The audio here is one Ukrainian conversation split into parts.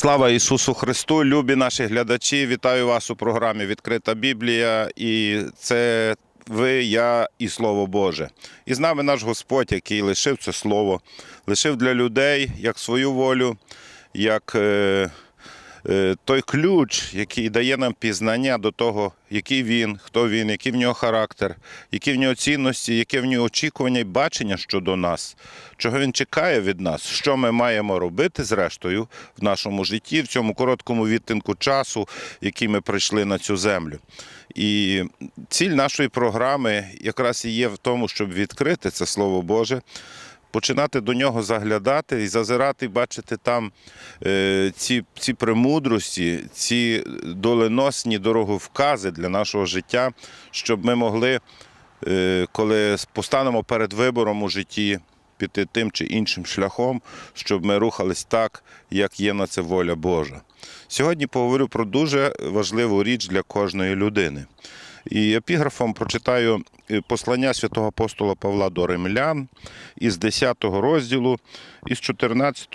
Слава Ісусу Христу, любі наші глядачі! Вітаю вас у програмі Відкрита Біблія. І це ви, я і Слово Боже. І з нами наш Господь, який лишив це слово, лишив для людей як свою волю, як е, той ключ, який дає нам пізнання до того, який він, хто він, який в нього характер, які в нього цінності, яке в нього очікування і бачення щодо нас, чого він чекає від нас, що ми маємо робити зрештою в нашому житті, в цьому короткому відтинку часу, який ми прийшли на цю землю. І ціль нашої програми якраз і є в тому, щоб відкрити це Слово Боже, починати до нього заглядати і зазирати, бачити там е, ці, ці премудрості, ці доленосні дороговкази для нашого життя, щоб ми могли, е, коли постанемо перед вибором у житті, піти тим чи іншим шляхом, щоб ми рухались так, як є на це воля Божа. Сьогодні поговорю про дуже важливу річ для кожної людини. І епіграфом прочитаю е, послання святого апостола Павла до римлян із 10 розділу, із 14,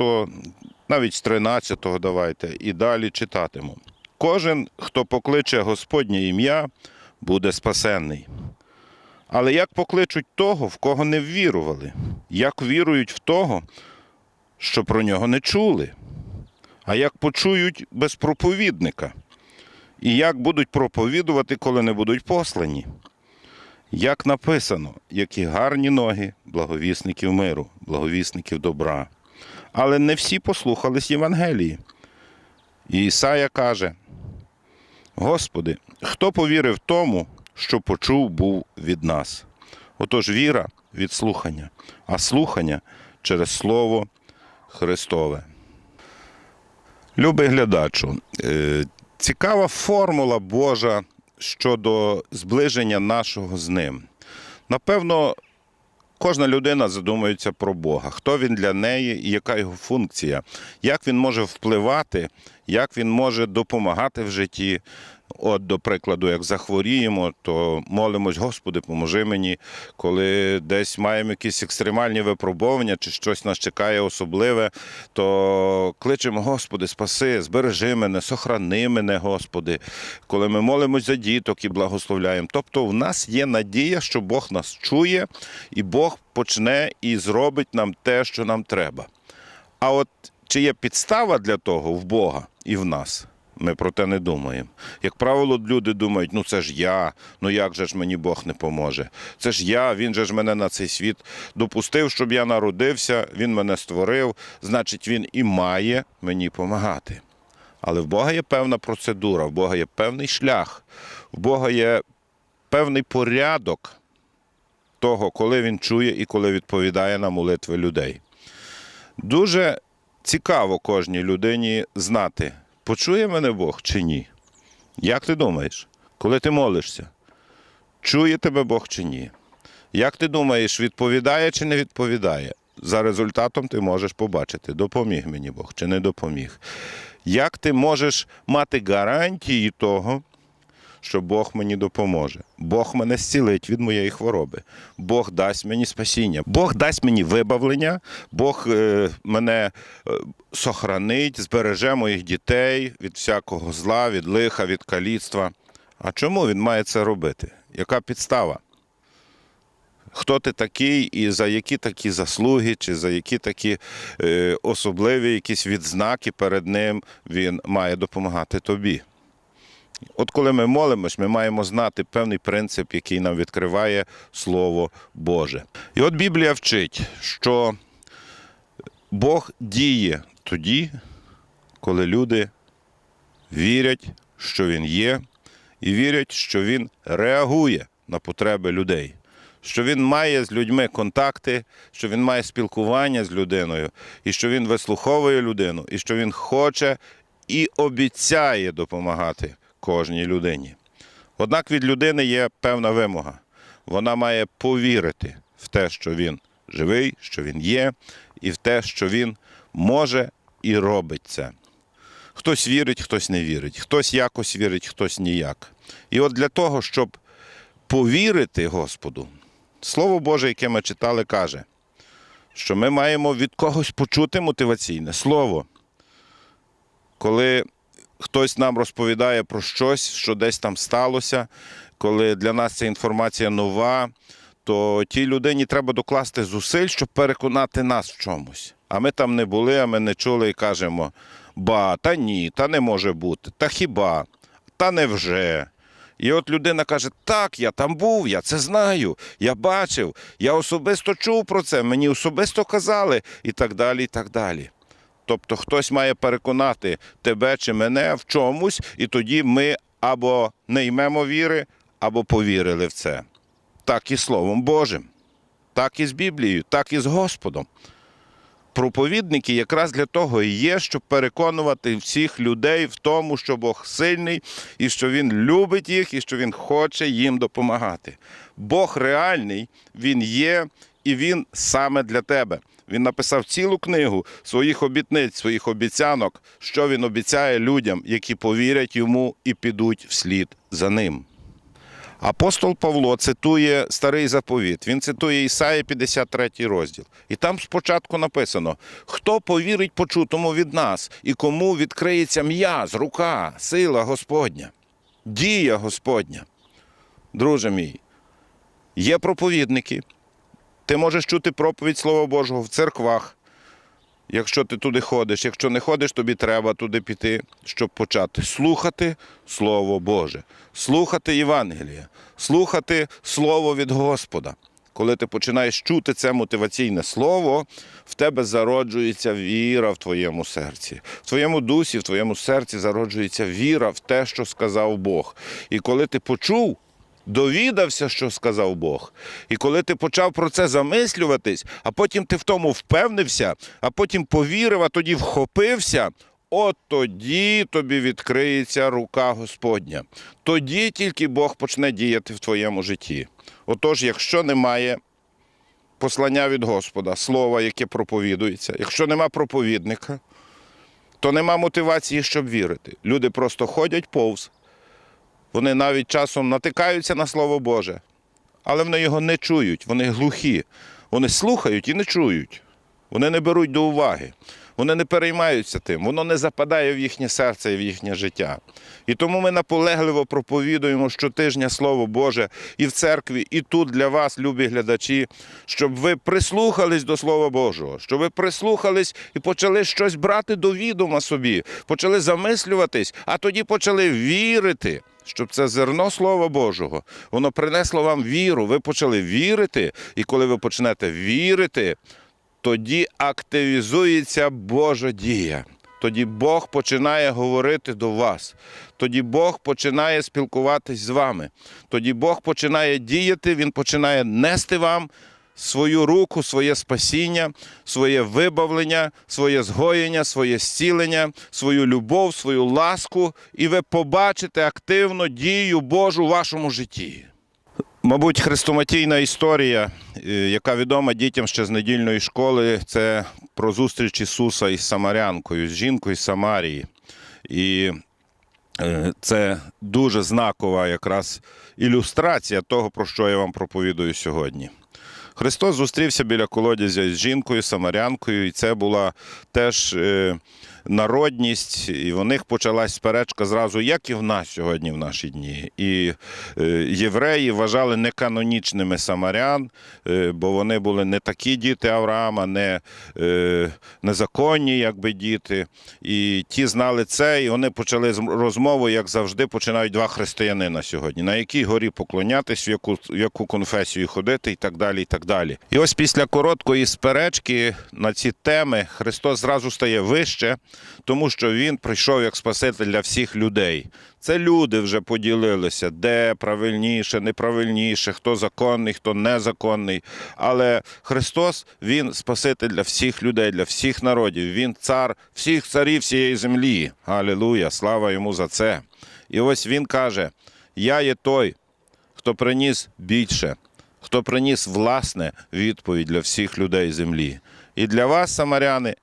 навіть з 13 давайте, і далі читатиму. Кожен, хто покличе Господнє ім'я, буде спасенний. Але як покличуть того, в кого не ввірували? Як вірують в того, що про нього не чули? А як почують без проповідника? І як будуть проповідувати, коли не будуть послані? Як написано, які гарні ноги благовісників миру, благовісників добра. Але не всі послухались Євангелії. І Ісая каже: Господи, хто повірив тому, що почув був від нас? Отож віра від слухання, а слухання через Слово Христове. Любий глядачу, е, цікава формула Божа щодо зближення нашого з ним. Напевно, кожна людина задумується про Бога, хто він для неї і яка його функція, як він може впливати, як він може допомагати в житті. От, до прикладу, як захворіємо, то молимось, Господи, поможи мені, коли десь маємо якісь екстремальні випробування чи щось нас чекає особливе, то кличемо, Господи, спаси, збережи мене, сохрани мене, Господи. Коли ми молимось за діток і благословляємо. Тобто в нас є надія, що Бог нас чує, і Бог почне і зробить нам те, що нам треба. А от чи є підстава для того в Бога і в нас? Ми про те не думаємо. Як правило, люди думають, ну це ж я, ну як же ж мені Бог не поможе? Це ж я, він же ж мене на цей світ допустив, щоб я народився, він мене створив, значить, він і має мені помагати. Але в Бога є певна процедура, в Бога є певний шлях, в Бога є певний порядок того, коли він чує і коли відповідає на молитви людей. Дуже цікаво кожній людині знати, почує мене Бог чи ні. Як ти думаєш, коли ти молишся? Чує тебе Бог чи ні? Як ти думаєш, відповідає чи не відповідає? За результатом ти можеш побачити, допоміг мені Бог чи не допоміг. Як ти можеш мати гарантії того, що Бог мені допоможе. Бог мене зцілить від моєї хвороби. Бог дасть мені спасіння. Бог дасть мені вибавлення, Бог е, мене е, сохранить, збереже моїх дітей від всякого зла, від лиха, від каліцтва. А чому він має це робити? Яка підстава? Хто ти такий і за які такі заслуги, чи за які такі е, особливі якісь відзнаки перед ним він має допомагати тобі? От коли ми молимось, ми маємо знати певний принцип, який нам відкриває Слово Боже. І от Біблія вчить, що Бог діє тоді, коли люди вірять, що Він є, і вірять, що Він реагує на потреби людей. Що він має з людьми контакти, що він має спілкування з людиною, і що він вислуховує людину, і що він хоче і обіцяє допомагати кожній людині. Однак від людини є певна вимога. Вона має повірити в те, що він живий, що він є, і в те, що він може і робить це. Хтось вірить, хтось не вірить, хтось якось вірить, хтось ніяк. І от для того, щоб повірити Господу, Слово Боже, яке ми читали, каже, що ми маємо від когось почути мотиваційне слово. коли хтось нам розповідає про щось, що десь там сталося, коли для нас ця інформація нова, то тій людині треба докласти зусиль, щоб переконати нас в чомусь. А ми там не були, а ми не чули і кажемо: ба, та ні, та не може бути, та хіба, та невже. І от людина каже: так, я там був, я це знаю, я бачив, я особисто чув про це, мені особисто казали, і так далі, і так далі. Тобто хтось має переконати тебе чи мене в чомусь, і тоді ми або не ймемо віри, або повірили в це. Так і Словом Божим, так і з Біблією, так і з Господом. Проповідники якраз для того і є, щоб переконувати всіх людей в тому, що Бог сильний, і що Він любить їх, і що Він хоче їм допомагати. Бог реальний, Він є, і Він саме для тебе. Він написав цілу книгу своїх обітниць, своїх обіцянок, що він обіцяє людям, які повірять йому і підуть вслід за ним. Апостол Павло цитує старий заповіт. Він цитує Ісаї 53 розділ. І там спочатку написано: хто повірить почутому від нас, і кому відкриється м'яз, рука, сила Господня, дія Господня. Друже мій, є проповідники. Ти можеш чути проповідь Слова Божого в церквах, якщо ти туди ходиш. Якщо не ходиш, тобі треба туди піти, щоб почати слухати Слово Боже, слухати Євангелія, слухати Слово від Господа. Коли ти починаєш чути це мотиваційне слово, в тебе зароджується віра в твоєму серці. В твоєму дусі, в твоєму серці зароджується віра в те, що сказав Бог. І коли ти почув, довідався, що сказав Бог. І коли ти почав про це замислюватись, а потім ти в тому впевнився, а потім повірив, а тоді вхопився. От тоді тобі відкриється рука Господня. Тоді тільки Бог почне діяти в твоєму житті. Отож, якщо немає послання від Господа, слова, яке проповідується, якщо нема проповідника, то нема мотивації, щоб вірити. Люди просто ходять повз. Вони навіть часом натикаються на Слово Боже, але вони його не чують, вони глухі. Вони слухають і не чують. Вони не беруть до уваги. Вони не переймаються тим, воно не западає в їхнє серце і в їхнє життя. І тому ми наполегливо проповідуємо щотижня Слово Боже і в церкві, і тут для вас, любі глядачі, щоб ви прислухались до Слова Божого, щоб ви прислухались і почали щось брати до відома собі, почали замислюватись, а тоді почали вірити. Щоб це зерно Слова Божого, воно принесло вам віру. Ви почали вірити, і коли ви почнете вірити, тоді активізується Божа дія. Тоді Бог починає говорити до вас. Тоді Бог починає спілкуватись з вами. Тоді Бог починає діяти, Він починає нести вам свою руку, своє спасіння, своє вибавлення, своє згоєння, своє зцілення, свою любов, свою ласку, і ви побачите активну дію Божу у вашому житті. Мабуть, хрестоматійна історія, е, яка відома дітям ще з недільної школи, це про зустріч Ісуса із Самарянкою, з жінкою з Самарії. І е, це дуже знакова якраз ілюстрація того, про що я вам проповідую сьогодні. Христос зустрівся біля колодязя з жінкою, самарянкою, і це була теж е, народність, і в них почалась сперечка зразу, як і в нас сьогодні, в наші дні. І е, євреї вважали неканонічними самарян, е, бо вони були не такі діти Авраама, не е, незаконні, якби діти. І ті знали це, і вони почали розмову, як завжди, починають два християнина сьогодні, на якій горі поклонятись, в яку, в яку конфесію ходити і так далі. І так далі. І ось після короткої сперечки на ці теми Христос зразу стає вище, тому що Він прийшов як Спаситель для всіх людей. Це люди вже поділилися, де правильніше, неправильніше, хто законний, хто незаконний. Але Христос Він Спаситель для всіх людей, для всіх народів. Він цар всіх царів всієї землі. Алілуя! Слава йому за це. І ось Він каже: Я є той, хто приніс більше, хто приніс власне відповідь для всіх людей землі. І для вас, самаряни,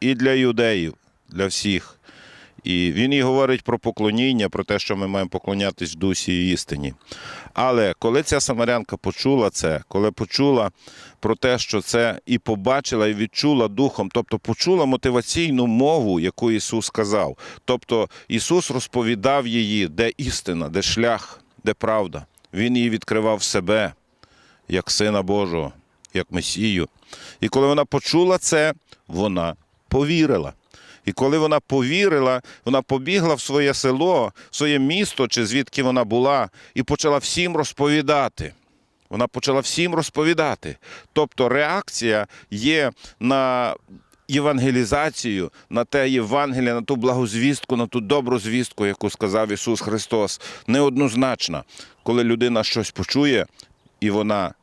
і для юдеїв, для всіх. І він і говорить про поклоніння, про те, що ми маємо поклонятись дусі і істині. Але коли ця самарянка почула це, коли почула про те, що це і побачила, і відчула духом, тобто почула мотиваційну мову, яку Ісус сказав. Тобто Ісус розповідав її, де істина, де шлях, де правда. Він її відкривав себе як Сина Божого, як Месію. І коли вона почула це, вона повірила. І коли вона повірила, вона побігла в своє село, в своє місто, чи звідки вона була, і почала всім розповідати. Вона почала всім розповідати. Тобто реакція є на євангелізацію, на те Євангеліє, на ту благозвістку, на ту добру звістку, яку сказав Ісус Христос, неоднозначна. Коли людина щось почує, і вона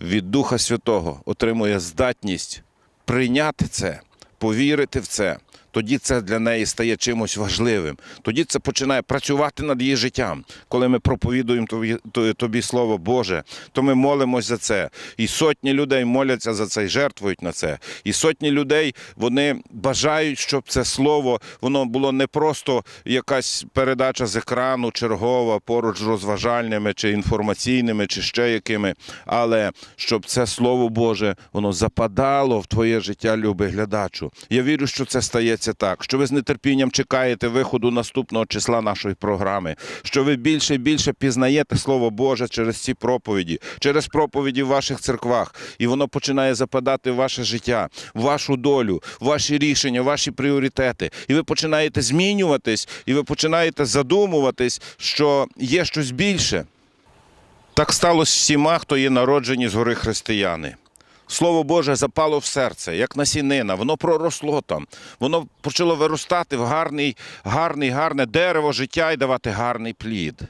від Духа Святого отримує здатність прийняти це, повірити в це, тоді це для неї стає чимось важливим. Тоді це починає працювати над її життям. Коли ми проповідуємо тобі, то- тобі Слово Боже, то ми молимось за це. І сотні людей моляться за це і жертвують на це. І сотні людей вони бажають, щоб це слово воно було не просто якась передача з екрану, чергова, поруч з розважальними чи інформаційними, чи ще якими, але щоб це слово Боже воно западало в твоє життя, любий глядачу. Я вірю, що це стається так, що ви з нетерпінням чекаєте виходу наступного числа нашої програми, що ви більше і більше пізнаєте Слово Боже через ці проповіді, через проповіді в ваших церквах, і воно починає западати в ваше життя, в вашу долю, в ваші рішення, в ваші пріоритети. І ви починаєте змінюватись, і ви починаєте задумуватись, що є щось більше. Так сталося всіма, хто є народжені згори християни. Слово Боже запало в серце, як насінина, воно проросло там, воно почало виростати в гарний, гарний, гарне дерево життя і давати гарний плід.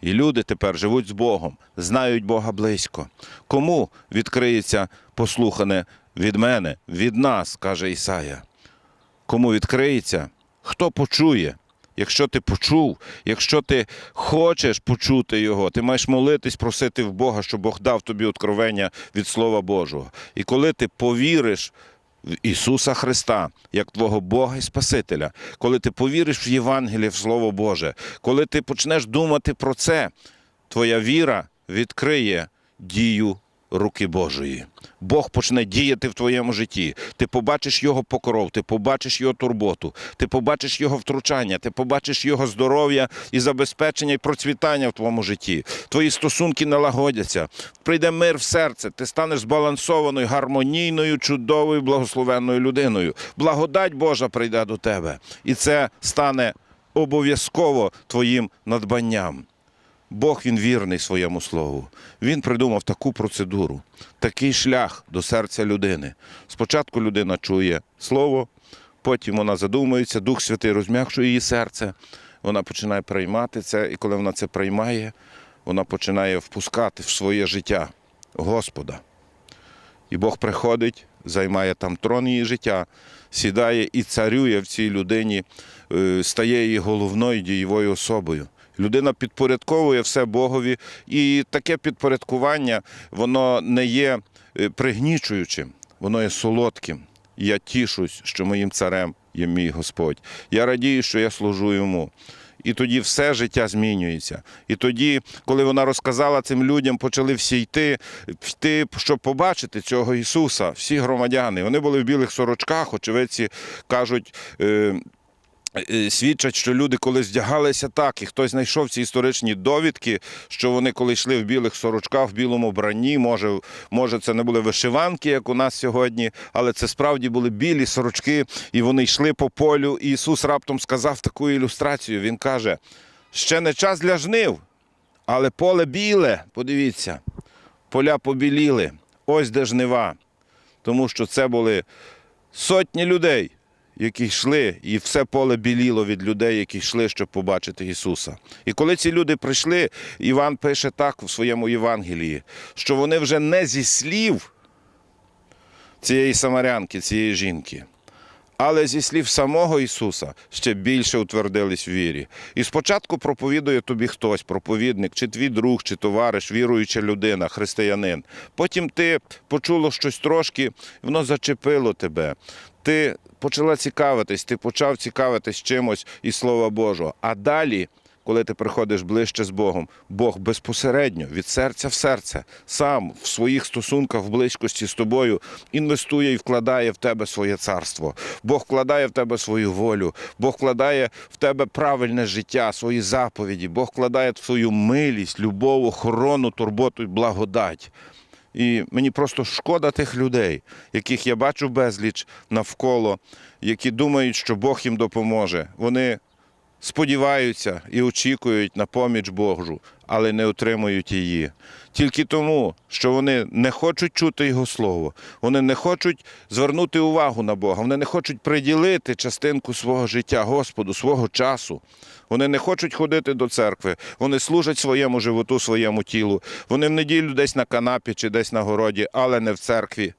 І люди тепер живуть з Богом, знають Бога близько. Кому відкриється послухане від мене, від нас, каже Ісая. Кому відкриється, хто почує. Якщо ти почув, якщо ти хочеш почути його, ти маєш молитись, просити в Бога, щоб Бог дав тобі откровення від Слова Божого. І коли ти повіриш в Ісуса Христа, як твого Бога і Спасителя, коли ти повіриш в Євангеліє, в Слово Боже, коли ти почнеш думати про це, твоя віра відкриє дію руки Божої. Бог почне діяти в твоєму житті. Ти побачиш його покров, ти побачиш його турботу, ти побачиш його втручання, ти побачиш його здоров'я і забезпечення і процвітання в твоєму житті. Твої стосунки налагодяться, прийде мир в серце, ти станеш збалансованою, гармонійною, чудовою, благословенною людиною. Благодать Божа прийде до тебе, і це стане обов'язково твоїм надбанням. Бог він вірний своєму слову. Він придумав таку процедуру, такий шлях до серця людини. Спочатку людина чує слово, потім вона задумується, Дух Святий розм'якшує її серце. Вона починає приймати це, і коли вона це приймає, вона починає впускати в своє життя Господа. І Бог приходить, займає там трон її життя, сідає і царює в цій людині, е, стає її головною дієвою особою. Людина підпорядковує все Богові, і таке підпорядкування воно не є е, пригнічуючим, воно є солодким. Я тішусь, що моїм царем є мій Господь. Я радію, що я служу йому. І тоді все життя змінюється. І тоді, коли вона розказала цим людям, почали всі йти, йти, щоб побачити цього Ісуса, всі громадяни. Вони були в білих сорочках, очевидці кажуть. Е, Свідчать, що люди колись вдягалися так, і хтось знайшов ці історичні довідки, що вони коли йшли в білих сорочках, в білому бранні, може, може, це не були вишиванки, як у нас сьогодні, але це справді були білі сорочки, і вони йшли по полю. І Ісус раптом сказав таку ілюстрацію. Він каже: ще не час для жнив, але поле біле, подивіться, поля побіліли. Ось де жнива. Тому що це були сотні людей, які йшли, і все поле біліло від людей, які йшли, щоб побачити Ісуса. І коли ці люди прийшли, Іван пише так у своєму Євангелії, що вони вже не зі слів цієї самарянки, цієї жінки. Але зі слів самого Ісуса ще більше утвердились в вірі. І спочатку проповідує тобі хтось, проповідник, чи твій друг, чи товариш, віруюча людина, християнин. Потім ти почуло щось трошки, воно зачепило тебе. Ти почала цікавитись, ти почав цікавитись чимось із Слова Божого. А далі, коли ти приходиш ближче з Богом, Бог безпосередньо від серця в серце, сам в своїх стосунках в близькості з тобою інвестує і вкладає в тебе своє царство. Бог вкладає в тебе свою волю, Бог вкладає в тебе правильне життя, свої заповіді, Бог вкладає в свою милість, любов, охорону, турботу і благодать. І мені просто шкода тих людей, яких я бачу безліч навколо, які думають, що Бог їм допоможе. Вони сподіваються і очікують на поміч Божу, але не отримують її. Тільки тому, що вони не хочуть чути Його Слово, вони не хочуть звернути увагу на Бога, вони не хочуть приділити частинку свого життя Господу, свого часу. Вони не хочуть ходити до церкви, вони служать своєму животу, своєму тілу. Вони в неділю десь на канапі чи десь на городі, але не в церкві.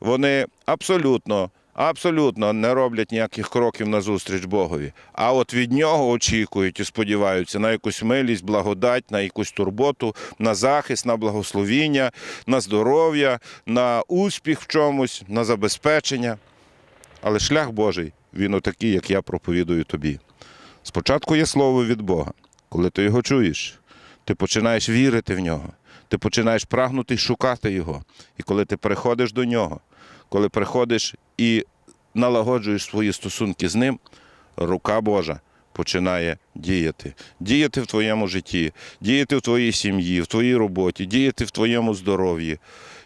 Вони абсолютно, абсолютно не роблять ніяких кроків назустріч Богові. А от від нього очікують і сподіваються на якусь милість, благодать, на якусь турботу, на захист, на благословіння, на здоров'я, на успіх в чомусь, на забезпечення. Але шлях Божий, він отакий, як я проповідую тобі. Спочатку є слово від Бога. Коли ти його чуєш, ти починаєш вірити в нього, ти починаєш прагнути й шукати його. І коли ти приходиш до нього, коли приходиш і налагоджуєш свої стосунки з ним, рука Божа починає діяти. Діяти в твоєму житті, діяти в твоїй сім'ї, в твоїй роботі, діяти в твоєму здоров'ї.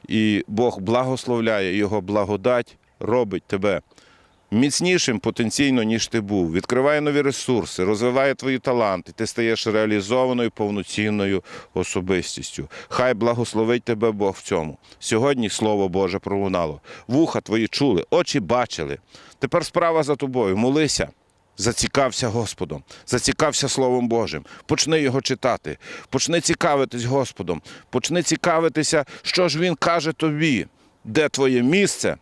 І Бог благословляє, його благодать робить тебе міцнішим потенційно, ніж ти був, відкриває нові ресурси, розвиває твої таланти, ти стаєш реалізованою повноцінною особистістю. Хай благословить тебе Бог в цьому. Сьогодні Слово Боже пролунало. Вуха твої чули, очі бачили. Тепер справа за тобою. Молися. Зацікався Господом, зацікався Словом Божим, почни його читати, почни цікавитись Господом, почни цікавитися, що ж Він каже тобі, де твоє місце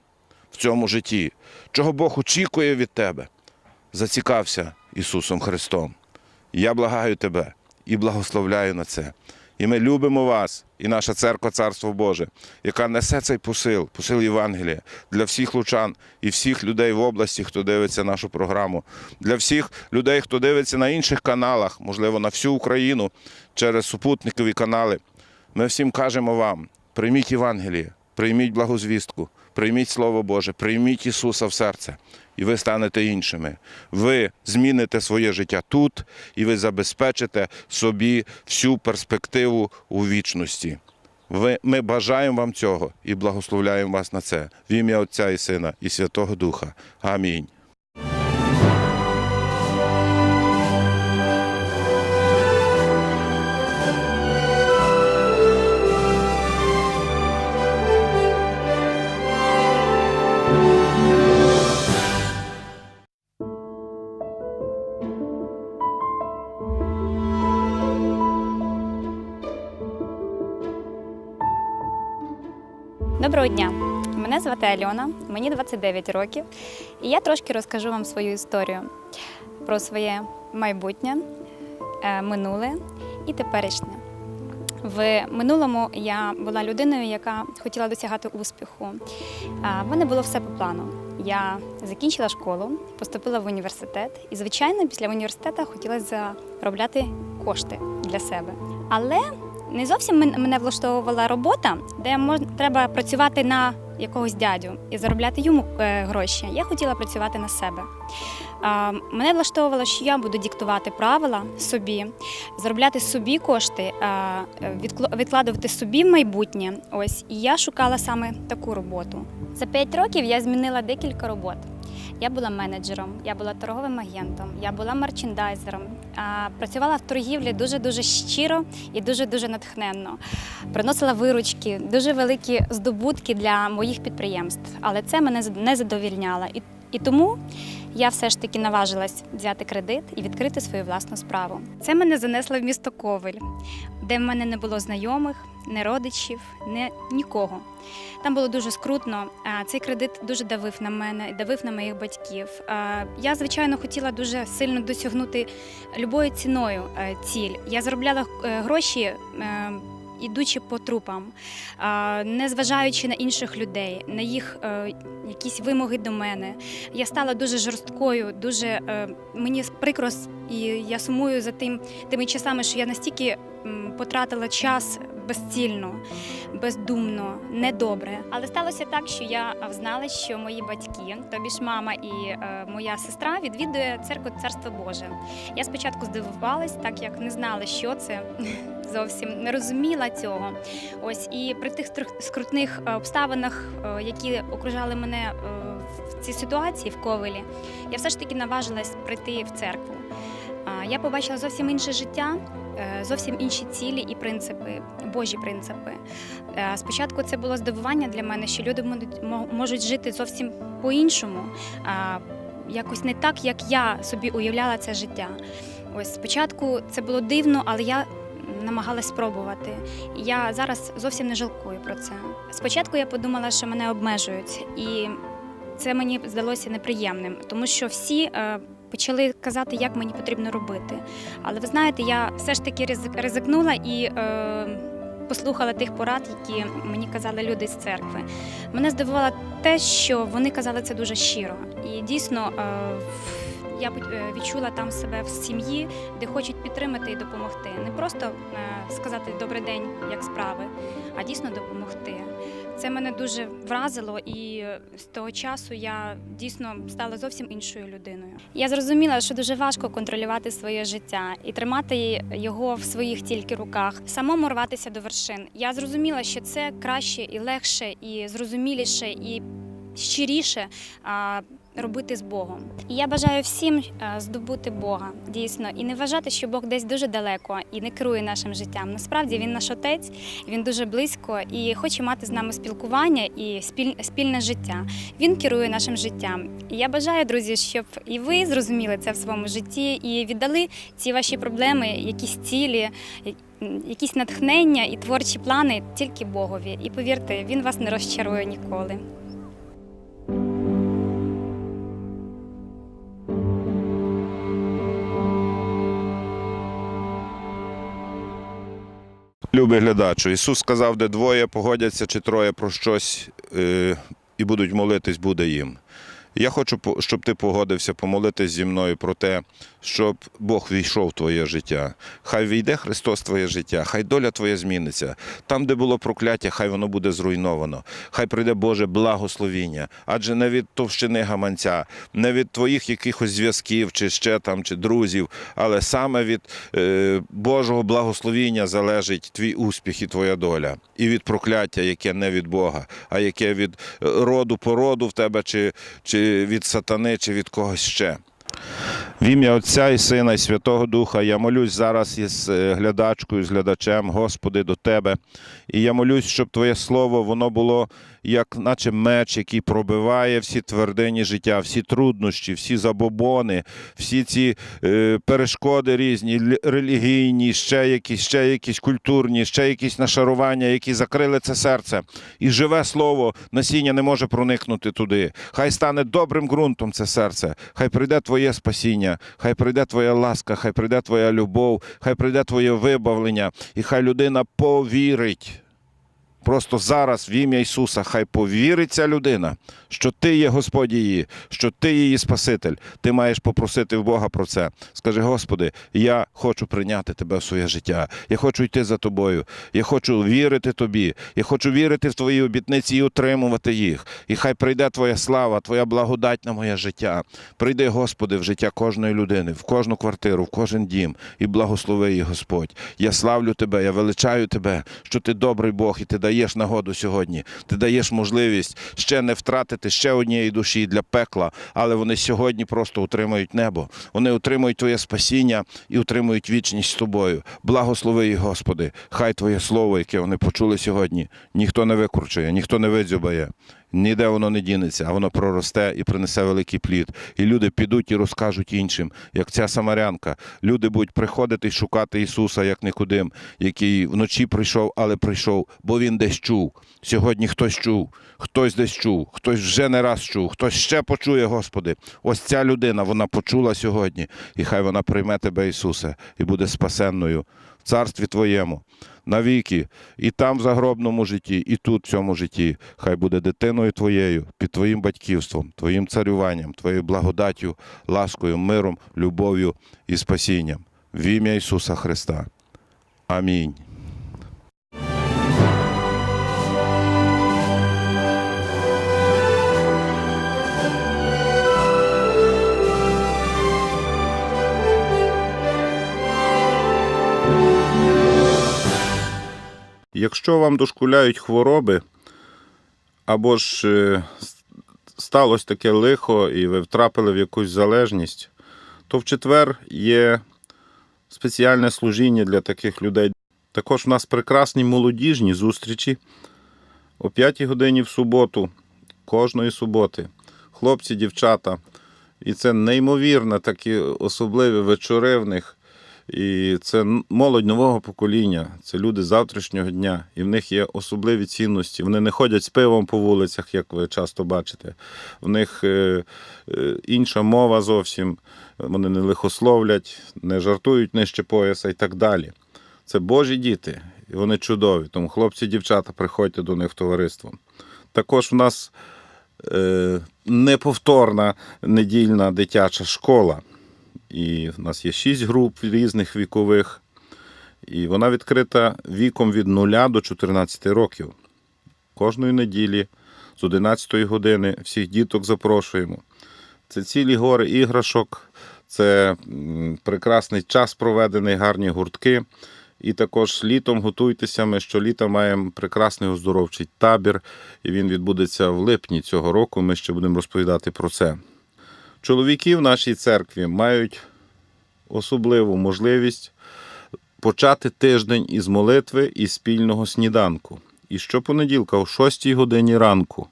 в цьому житті, чого Бог очікує від тебе. Зацікався Ісусом Христом. Я благаю тебе і благословляю на це. І ми любимо вас, і наша церква Царство Боже, яка несе цей посил, посил Євангелія для всіх лучан і всіх людей в області, хто дивиться нашу програму, для всіх людей, хто дивиться на інших каналах, можливо, на всю Україну через супутникові канали. Ми всім кажемо вам: прийміть Євангеліє, прийміть благозвістку, прийміть Слово Боже, прийміть Ісуса в серце, і ви станете іншими. Ви зміните своє життя тут, і ви забезпечите собі всю перспективу у вічності. Ви, ми бажаємо вам цього і благословляємо вас на це в ім'я Отця і Сина і Святого Духа. Амінь. Доброго дня! Мене звати Альона, мені 29 років, і я трошки розкажу вам свою історію про своє майбутнє, е, минуле і теперішнє. В минулому я була людиною, яка хотіла досягати успіху. В мене було все по плану. Я закінчила школу, поступила в університет, і, звичайно, після університету хотіла заробляти кошти для себе. Але не зовсім мене влаштовувала робота, де мож, треба працювати на якогось дядю і заробляти йому е, гроші. Я хотіла працювати на себе. Мене влаштовувало, що я буду диктувати правила собі, заробляти собі кошти, відкладувати собі в майбутнє. Ось і я шукала саме таку роботу. За п'ять років я змінила декілька робот. Я була менеджером, я була торговим агентом, я була мерчендайзером. Працювала в торгівлі дуже дуже щиро і дуже дуже натхненно. Приносила виручки, дуже великі здобутки для моїх підприємств. Але це мене не задовільняло. І, і тому я все ж таки наважилась взяти кредит і відкрити свою власну справу. Це мене занесло в місто Ковель, де в мене не було знайомих, не родичів, не нікого. Там було дуже скрутно. Цей кредит дуже давив на мене, давив на моїх батьків. Я, звичайно, хотіла дуже сильно досягнути любою ціною е, ціль. Я заробляла е, гроші. Ідучи по трупам, не зважаючи на інших людей, на їх е, якісь вимоги до мене. Я стала дуже жорсткою, дуже е, мені прикро, і я сумую за тим тими часами, що я настільки потратила час безцільно, бездумно, недобре. Але сталося так, що я знала, що мої батьки, тобі ж мама і е, моя сестра, відвідує церкву Царство Боже. Я спочатку здивувалась, так як не знала, що це зовсім не розуміла цього. Ось і при тих скрутних е, обставинах, е, які окружали мене в цій ситуації в Ковелі, я все ж таки наважилась прийти в церкву. Я побачила зовсім інше життя, зовсім інші цілі і принципи, Божі принципи. Е, Спочатку це було здивування для мене, що люди можуть- жити зовсім по-іншому, якось не так, як я собі уявляла це життя. Ось спочатку це було дивно, але я намагалась спробувати. Я зараз зовсім не жалкую про це. Спочатку я подумала, що мене обмежують, і це мені здалося неприємним, тому що всі. Почали казати, як мені потрібно робити. Але ви знаєте, я все ж таки ризик- ризикнула і е, послухала тих порад, які мені казали люди з церкви. Мене здивувало те, що вони казали це дуже щиро. І дійсно е, я е, відчула там себе в сім'ї, де хочуть підтримати і допомогти. Не просто е, сказати добрий день, як справи, а дійсно допомогти. Це мене дуже вразило, і з того часу я дійсно стала зовсім іншою людиною. Я зрозуміла, що дуже важко контролювати своє життя і тримати його в своїх тільки руках, самому рватися до вершин. Я зрозуміла, що це краще і легше, і зрозуміліше, і щиріше робити з Богом. І я бажаю всім здобути Бога дійсно і не вважати, що Бог десь дуже далеко і не керує нашим життям. Насправді він наш отець, він дуже близько і хоче мати з нами спілкування і спіль, спільне життя. Він керує нашим життям. І я бажаю, друзі, щоб і ви зрозуміли це в своєму житті і віддали ці ваші проблеми, якісь цілі. Якісь натхнення і творчі плани тільки Богові. І повірте, він вас не розчарує ніколи. Любий глядачу, Ісус сказав, де двоє погодяться чи троє про щось е, і будуть молитись, буде їм. Я хочу, щоб ти погодився помолитись зі мною про те, щоб Бог війшов в твоє життя. Хай війде Христос в твоє життя, хай доля твоя зміниться. Там, де було прокляття, хай воно буде зруйновано. Хай прийде Боже благословіння. Адже не від товщини гаманця, не від твоїх якихось зв'язків, чи ще там, чи друзів, але саме від е, Божого благословіння залежить твій успіх і твоя доля. І від прокляття, яке не від Бога, а яке від е, роду породу в тебе, чи, чи від сатани, чи від когось ще. В ім'я Отця і Сина, і Святого Духа я молюсь зараз із е, глядачкою, з глядачем, Господи, до Тебе. І я молюсь, щоб Твоє Слово воно було як наче меч, який пробиває всі твердині життя, всі труднощі, всі забобони, всі ці е, перешкоди різні, релігійні, ще якісь, ще якісь культурні, ще якісь нашарування, які закрили це серце. І живе слово, насіння не може проникнути туди. Хай стане добрим ґрунтом це серце. Хай прийде Твоє спасіння, хай прийде Твоя ласка, хай прийде Твоя любов, хай прийде Твоє вибавлення, і хай людина повірить. Просто зараз, в ім'я Ісуса, хай повірить ця людина, що ти є Господь її, що ти її Спаситель. Ти маєш попросити в Бога про це. Скажи, Господи, я хочу прийняти тебе в своє життя. Я хочу йти за тобою. Я хочу вірити тобі. Я хочу вірити в твої обітниці і утримувати їх. І хай прийде Твоя слава, Твоя благодать на моє життя. Прийди, Господи, в життя кожної людини, в кожну квартиру, в кожен дім і благослови її, Господь. Я славлю Тебе, я величаю Тебе, що Ти добрий Бог і Ти даєш нагоду сьогодні. Ти даєш можливість ще не втратити ще однієї душі для пекла, але вони сьогодні просто утримують небо. Вони утримують Твоє спасіння і утримують вічність з тобою. Благослови їх, Господи. Хай Твоє слово, яке вони почули сьогодні, ніхто не викручує, ніхто не видзюбає. Ніде воно не дінеться, а воно проросте і принесе великий плід. І люди підуть і розкажуть іншим, як ця самарянка. Люди будуть приходити і шукати Ісуса як Никодим, який вночі прийшов, але прийшов, бо він десь чув. Сьогодні хтось чув, хтось десь чув, хтось вже не раз чув, хтось ще почує, Господи. Ось ця людина, вона почула сьогодні, і хай вона прийме тебе, Ісусе, і буде спасенною в царстві Твоєму. Навіки, і там в загробному житті, і тут в цьому житті. Хай буде дитиною твоєю, під твоїм батьківством, твоїм царюванням, твоєю благодаттю, ласкою, миром, любов'ю і спасінням. В ім'я Ісуса Христа. Амінь. Якщо вам дошкуляють хвороби, або ж е, сталося таке лихо, і ви втрапили в якусь залежність, то в четвер є спеціальне служіння для таких людей. Також в нас прекрасні молодіжні зустрічі о 5 годині в суботу, кожної суботи. Хлопці, дівчата. І це неймовірно такі особливі вечори в них. І це молодь нового покоління, це люди завтрашнього дня, і в них є особливі цінності. Вони не ходять з пивом по вулицях, як ви часто бачите. В них е, е, інша мова зовсім. Вони не лихословлять, не жартують нижче пояса і так далі. Це Божі діти, і вони чудові. Тому хлопці, дівчата, приходьте до них в товариство. Також в нас е, неповторна недільна дитяча школа. І в нас є шість груп різних вікових, і вона відкрита віком від 0 до 14 років. Кожної неділі з 11 години всіх діток запрошуємо. Це цілі гори іграшок, це прекрасний час проведений, гарні гуртки. І також літом готуйтеся. Ми щоліта маємо прекрасний оздоровчий табір, і він відбудеться в липні цього року. Ми ще будемо розповідати про це. Чоловіки в нашій церкві мають особливу можливість почати тиждень із молитви і спільного сніданку. І щопонеділка о 6 годині ранку,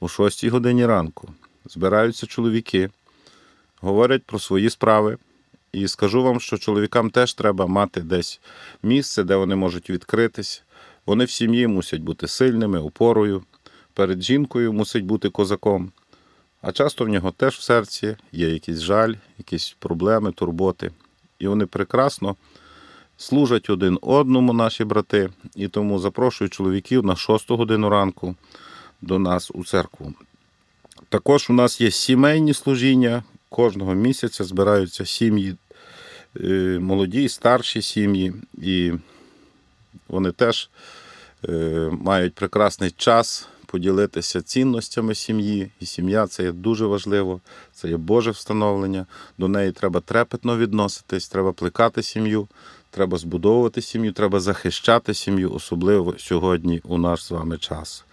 о 6 годині ранку збираються чоловіки, говорять про свої справи. І скажу вам, що чоловікам теж треба мати десь місце, де вони можуть відкритись. Вони в сім'ї мусять бути сильними, опорою. Перед жінкою мусить бути козаком. А часто в нього теж в серці є якийсь жаль, якісь проблеми, турботи. І вони прекрасно служать один одному, наші брати, і тому запрошую чоловіків на 6 годину ранку до нас у церкву. Також у нас є сімейні служіння. Кожного місяця збираються сім'ї, е, молоді старші сім'ї, і вони теж е, мають прекрасний час поділитися цінностями сім'ї. І сім'я це є дуже важливо, це є Боже встановлення. До неї треба трепетно відноситись, треба плекати сім'ю, треба збудовувати сім'ю, треба захищати сім'ю, особливо сьогодні у наш з вами час.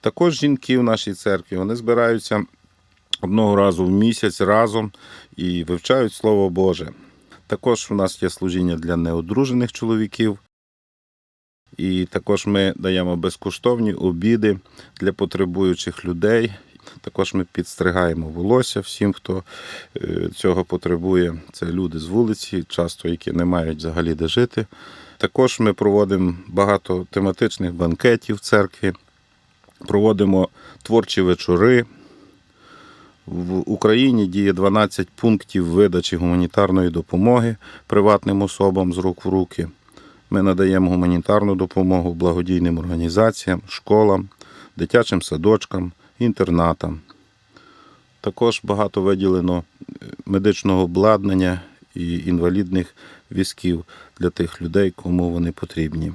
Також жінки в нашій церкві вони збираються одного разу в місяць разом і вивчають Слово Боже. Також у нас є служіння для неодружених чоловіків. І також ми даємо безкоштовні обіди для потребуючих людей. Також ми підстригаємо волосся всім, хто е, цього потребує. Це люди з вулиці, часто які не мають взагалі де жити. Також ми проводимо багато тематичних банкетів в церкві, проводимо творчі вечори. В Україні діє 12 пунктів видачі гуманітарної допомоги приватним особам з рук в руки. Ми надаємо гуманітарну допомогу благодійним організаціям, школам, дитячим садочкам, інтернатам. Також багато виділено е, медичного обладнання і інвалідних візків для тих людей, кому вони потрібні.